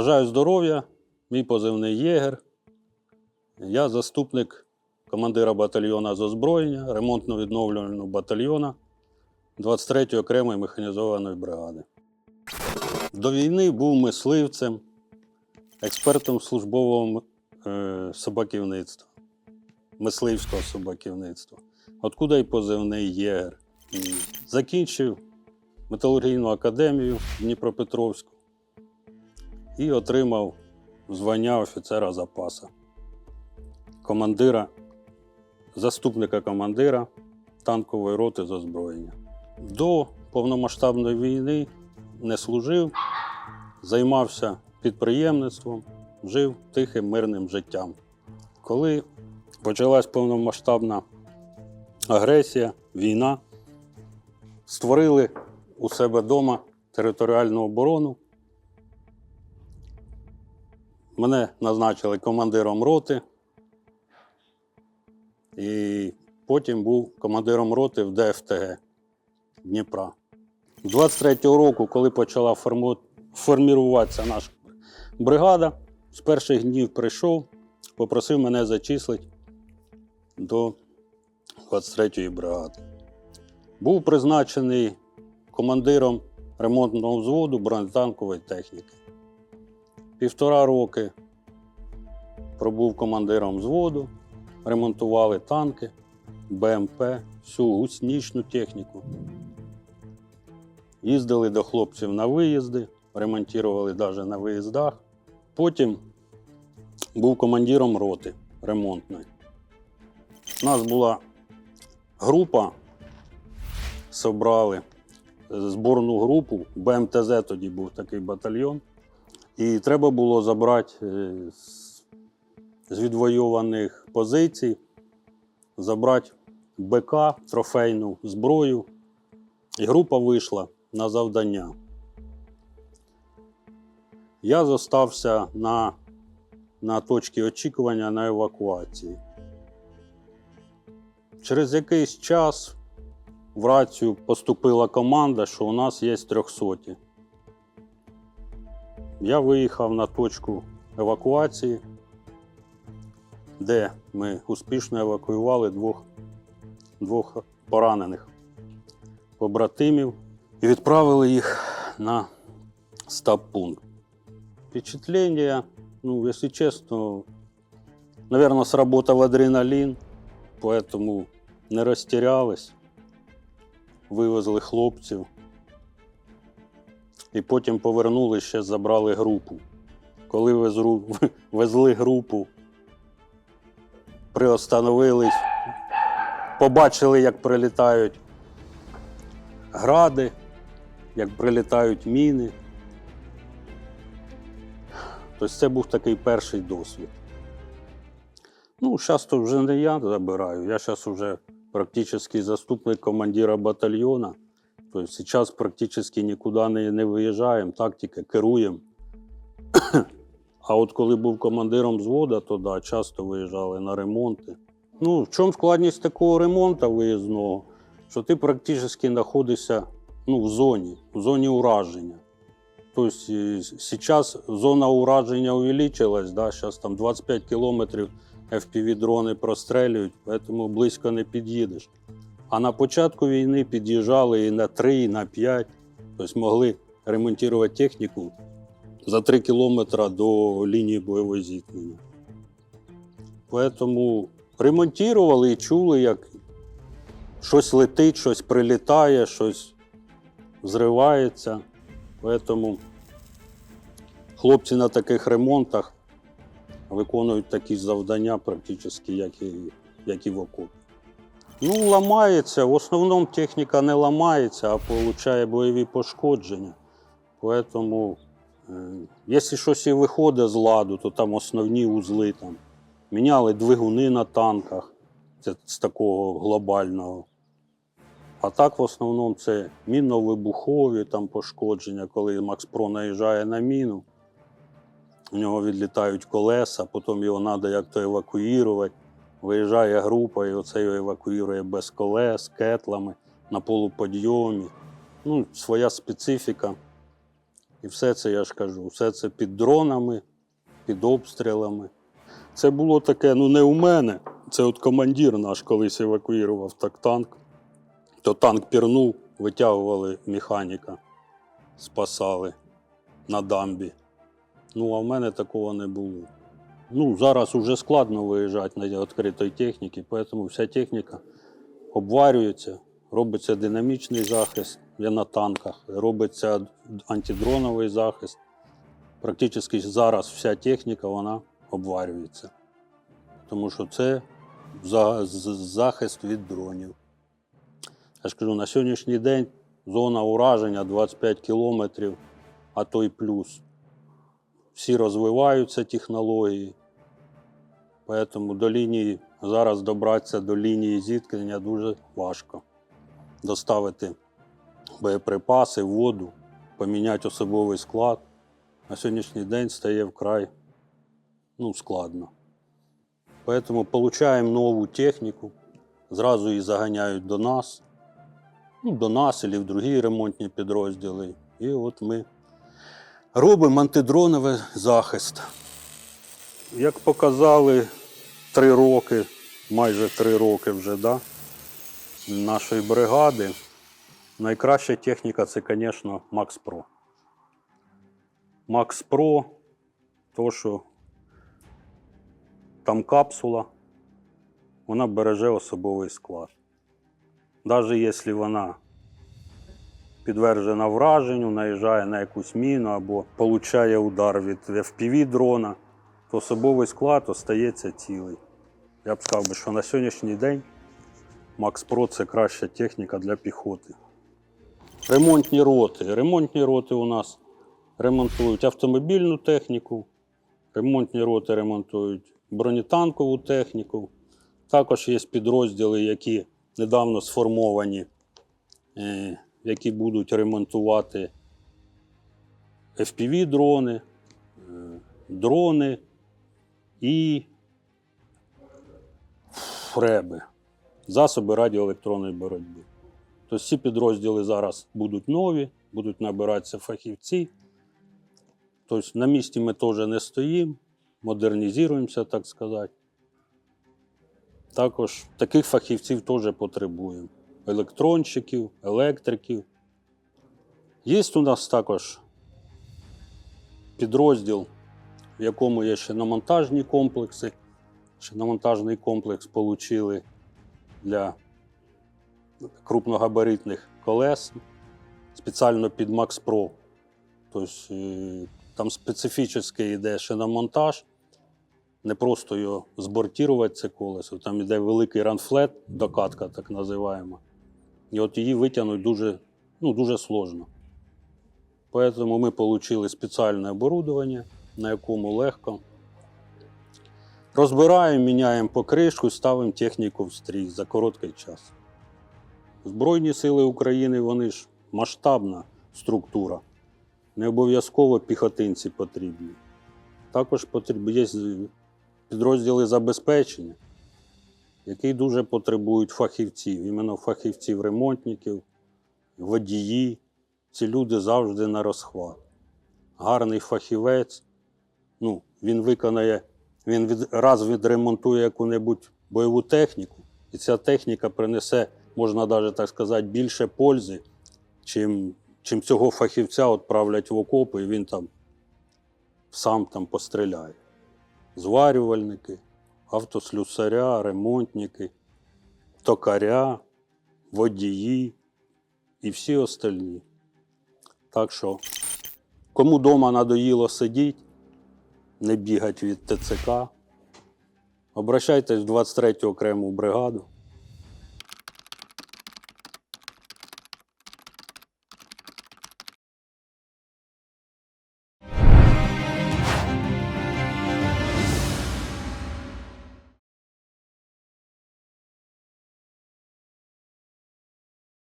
Бажаю здоров'я, мій позивний єгер. Я заступник командира батальйона з озброєння, ремонтно-відновлювального батальйона 23-ї окремої механізованої бригади. До війни був мисливцем, експертом службового е, собаківництва, мисливського собаківництва. Откуда й позивний єгер. Закінчив металургійну академію Дніпропетровську і отримав звання офіцера запаса, командира, заступника командира танкової роти з озброєння. До повномасштабної війни не служив, займався підприємництвом, жив тихим мирним життям. Коли почалась повномасштабна агресія, війна, створили у себе вдома територіальну оборону. Мене назначили командиром роти, і потім був командиром роти в ДФТГ Дніпра. 23-го року, коли почала форму- форміруватися наша бригада, з перших днів прийшов, попросив мене зачислити до 23-ї бригади. Був призначений командиром ремонтного взводу бронетанкової техніки. Півтора роки пробув командиром взводу, ремонтували танки, БМП, всю гуснічну техніку. Їздили до хлопців на виїзди, ремонтували навіть на виїздах. Потім був командиром роти ремонтної. У нас була група, собрали зборну групу, БМТЗ тоді був такий батальйон. І треба було забрати е, з- відвоюваних позицій, забрати БК, трофейну зброю. І група вийшла на завдання. Я зостався на, на точці очікування на евакуації. Через якийсь час в рацію поступила команда, що у нас є трьохсоті. Я виїхав на точку евакуації, де ми успішно евакуювали двох, двох поранених побратимів і відправили їх на стаб-пункт. Впечатлення, ну, якщо чесно, наверное, сработал адреналин, поэтому не розтірялись, вивезли хлопців. І потім повернули, ще забрали групу. Коли везру- везли групу, приостановились, побачили, як прилітають гради, як прилітають міни. Тобто це був такий перший досвід. Ну, зараз то вже не я забираю, я зараз вже практично заступник командира батальйона. Тобто зараз практично нікуди не, не виїжджаємо, так тільки керуємо. А от коли був командиром взводу, то да, часто виїжджали на ремонти. Ну, в чому складність такого ремонту виїзного? Що ти практично знаходишся ну, в зоні, в зоні ураження. Тобто зараз зона ураження увеличилась, да, зараз там 25 кілометрів FPV-дрони прострелюють, тому близько не під'їдеш. А на початку війни під'їжджали і на 3, і на 5. Тобто могли ремонтувати техніку за 3 кілометри до лінії бойового зіткнення. Тому ремонтували і чули, як щось летить, щось прилітає, щось взривається. Тому хлопці на таких ремонтах виконують такі завдання, практично, як і, як і в окопі. Ну, ламається. В основному техніка не ламається, а отримує бойові пошкодження. Тому, е, якщо щось і виходить з ладу, то там основні узли. Там. Міняли двигуни на танках це з такого глобального. А так, в основному, це мінно-вибухові там пошкодження, коли Макс Про наїжджає на міну. У нього відлітають колеса, потім його треба як-то евакуювати. Виїжджає група і оце його евакуює без колес, кетлами, на полуподйомі. Ну, своя специфіка. І все це, я ж кажу, все це під дронами, під обстрілами. Це було таке, ну не у мене. Це от командир наш колись евакуював так танк. То танк пірнув, витягували механіка, спасали на дамбі. Ну, а в мене такого не було. Ну, зараз вже складно виїжджати на відкритій техніці, тому вся техніка обварюється, робиться динамічний захист, я на танках, робиться антидроновий захист. Практично зараз вся техніка вона обварюється. Тому що це захист від дронів. Я ж кажу, на сьогоднішній день зона ураження 25 кілометрів, а то й плюс. Всі розвиваються технології. Тому до лінії, зараз добратися до лінії зіткнення дуже важко. Доставити боєприпаси, воду, поміняти особовий склад. На сьогоднішній день стає вкрай ну, складно. Тому отримуємо нову техніку, зразу її заганяють до нас, ну, до нас або в другі ремонтні підрозділи. І от ми робимо антидроновий захист. Як показали три роки, майже три роки вже да, нашої бригади, найкраща техніка це, звісно, Max Pro. Max Pro, то що там капсула, вона береже особовий склад. Навіть якщо вона підтверджена враженню, наїжджає на якусь міну або получає удар від FPV дрона, то особовий склад остається цілий. Я б сказав, би, що на сьогоднішній день Max Pro це краща техніка для піхоти. Ремонтні роти. Ремонтні роти у нас ремонтують автомобільну техніку, ремонтні роти ремонтують бронетанкову техніку. Також є підрозділи, які недавно сформовані, е, які будуть ремонтувати FPV-дрони, е, дрони і ФРЕБи, засоби радіоелектронної боротьби. Тобто ці підрозділи зараз будуть нові, будуть набиратися фахівці. Тобто на місці ми теж не стоїмо, модернізуємося, так сказати. Також таких фахівців теж потребуємо. Електронщиків, електриків. Є у нас також підрозділ, в якому є ще намонтажні комплекси. Ще намонтажний комплекс отримали для крупногабаритних колес спеціально під Max Pro. Тобто там специфічний йде шиномонтаж, не просто його збортувати це колесо, там йде великий ранфлет, докатка так називаємо. І от її витягнути дуже, ну, дуже сложно. Тому ми отримали спеціальне оборудовання, на якому легко. Розбираємо, міняємо покришку, ставимо техніку в стрій за короткий час. Збройні сили України вони ж масштабна структура. Не обов'язково піхотинці потрібні. Також є підрозділи забезпечення, які дуже потребують фахівців, іменно фахівців, ремонтників, водії. Ці люди завжди на розхват. Гарний фахівець, ну, він виконає, він від, раз відремонтує яку-небудь бойову техніку, і ця техніка принесе, можна навіть так сказати, більше пользи, чим, чим цього фахівця відправлять в окопи, і він там сам там постріляє. Зварювальники, автослюсаря, ремонтники, токаря, водії і всі остальні. Так що, кому вдома надоїло сидіти, не бігати від ТЦК, обращайтесь в 23 окрему бригаду.